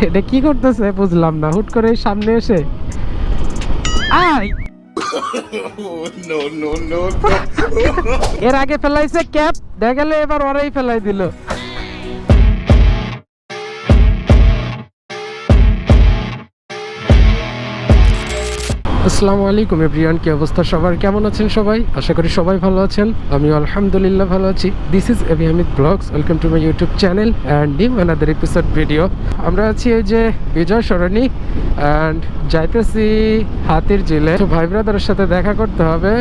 এটা কি করতেছে? বুঝলাম না। হুট করে সামনে এসে। no, no, এর আগে ফেলাইছে ক্যাপ দেখা গেলে এবার ওরাই ফেলাই দিল। আসসালামু আলাইকুম এভরিওয়ান, কি অবস্থা সবার? কেমন আছেন সবাই? আশা করি সবাই ভালো আছেন। আমি আলহামদুলিল্লাহ ভালো আছি। This is AB Hamid vlogs welcome to my YouTube channel and new another episode video আমরা আছি এই যে বিজয় সরণি অ্যান্ড যাইতেছি হাতির জিলে তো ভাই ব্রাদারের সাথে দেখা করতে হবে।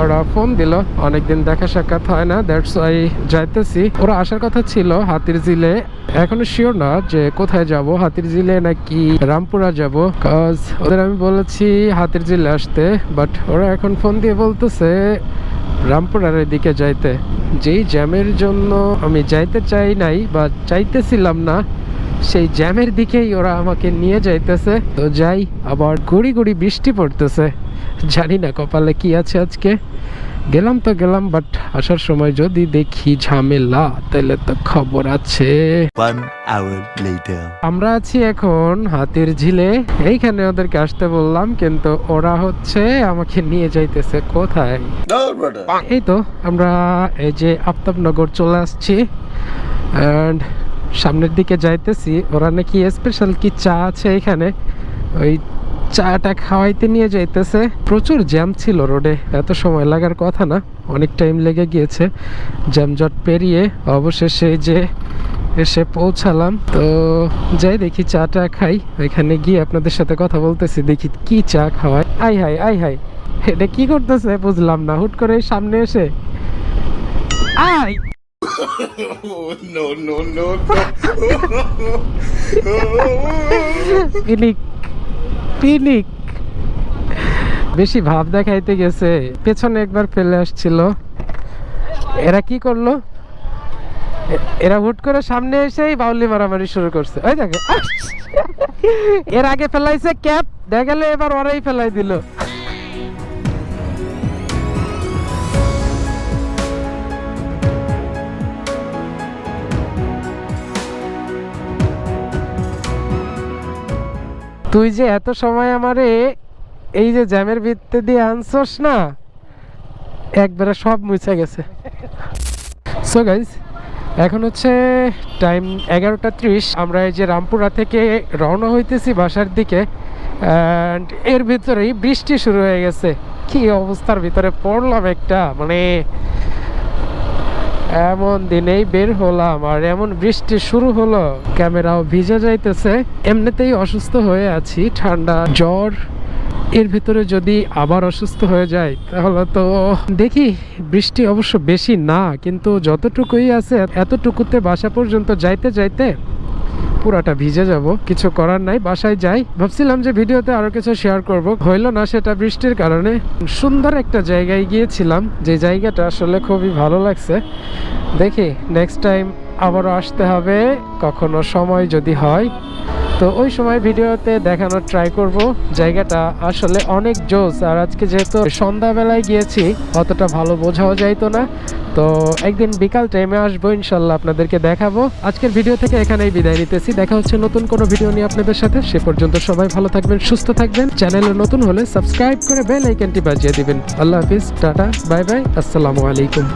ওরা ফোন দিল। অনেকদিন দেখা সাক্ষাৎ হয় না। দ্যাটস ওয়াই যাইতেছি। ওরা আসার কথা ছিল হাতির জিলে এখনও শিওর না যে কোথায় যাব। হাতির জিলে নাকি রামপুরা যাব। কজ ওদের আমি বলেছি হাতির জিলে আসতে। বাট ওরা এখন ফোন দিয়ে বলতেছে রামপুরার দিকে যাইতে। যেই জ্যামের জন্য আমি যাইতে চাই নাই বা চাইতেছিলাম না সেই জ্যামের দিকেই ওরা আমাকে নিয়ে যাইতেছে। তো যাই আবার গুড়ি গুড়ি বৃষ্টি পড়তেছে। জানি না কপালে কি আছে আজকে। গেলাম তো গেলাম বাট আসার সময় যদি দেখি ঝামেলা তাহলে তো খবর আছে। One hour later. আমরা আছি এখন হাতির ঝিলে। এইখানে ওদেরকে আসতে বললাম কিন্তু ওরা হচ্ছে আমাকে নিয়ে যাইতেছে কোথায়? এই তো আমরা এই যে আফতাবনগর চলে আসছি। অ্যান্ড সামনের দিকে যাইতেছি। ওরা নাকি স্পেশাল কি চা আছে এখানে? ওই চাটা খাওয়াইতে নিয়ে যাইতেছে। প্রচুর জ্যাম ছিল রোডে, এত সময় লাগার কথা না, অনেক টাইম লেগে গিয়েছে। জ্যামজট পেরিয়ে অবশেষে যে এসে পৌঁছালাম। তো যাই দেখি চাটা খাই। ওইখানে গিয়ে আপনাদের সাথে কথা বলতেছি, দেখি কি চা খাওয়ায়। আই হাই আই হাই এটা কি করতেছে বুঝলাম না, হুট করে সামনে এসে। I no, no, no, no. পিনিক পিনিক বেশি ভাব দেখাইতে গেছে। পেছনে একবার ফেলে আসছিল। এরা কি করল? এরা হুট করে সামনে এসেই বাউলি মারামারি শুরু করছে। ওই দেখো। এর আগে ফেলাইছে ক্যাপ দেখা গেলে এবার ওরাই ফেলাই দিল। তুই যে এত সময় আমারে এই যে জ্যামের ভিত্তি দিয়ে আনছস না, একবারে সব মুছে গেছে। সো গাইজ এখন হচ্ছে টাইম এগারোটা ত্রিশ। আমরা এই যে রামপুরা থেকে রওনা হইতেছি বাসার দিকে অ্যান্ড এর ভিতরেই বৃষ্টি শুরু হয়ে গেছে। কি অবস্থার ভিতরে পড়লাম একটা মানে এমন দিনেই বের হলাম আর এমন বৃষ্টি শুরু হলো। ক্যামেরাও ভিজে যাইতেছে। এমনিতেই অসুস্থ হয়ে আছি, ঠান্ডা, জ্বর। এর ভিতরে যদি আবার অসুস্থ হয়ে যায় তাহলে তো দেখি, বৃষ্টি অবশ্য বেশি না, কিন্তু যতটুকুই আছে, এতটুকুতে বাসা পর্যন্ত যাইতে যাইতে পুরাটা ভিজে যাব। কিছু করার নাই, বাসায় যাই। ভাবছিলাম যে ভিডিওতে আরও কিছু শেয়ার করব। হইল না সেটা বৃষ্টির কারণে। সুন্দর একটা জায়গায় গিয়েছিলাম, যে জায়গাটা আসলে খুবই ভালো লাগছে। দেখি নেক্সট টাইম আবারও আসতে হবে। কখনো সময় যদি হয় তো ওই সময় ভিডিওতে দেখানোর ট্রাই করব। জায়গাটা আসলে অনেক জোস, আর আজকে যেহেতু সন্ধ্যাবেলায় গিয়েছি, অতটা ভালো বোঝাও যাইতো না। তো একদিন বিকাল টাইমে আসব, ইনশাল্লাহ আপনাদেরকে দেখাবো। আজকের ভিডিও থেকে এখানেই বিদায় নিতেছি। দেখা হচ্ছে নতুন কোনো ভিডিও নিয়ে আপনাদের সাথে। সে পর্যন্ত সবাই ভালো থাকবেন, সুস্থ থাকবেন। চ্যানেলে নতুন হলে সাবস্ক্রাইব করে বেল আইকনটি বাজিয়ে দিবেন। আল্লাহ হাফিজ, টাটা বাই বাই আসসালামু আলাইকুম।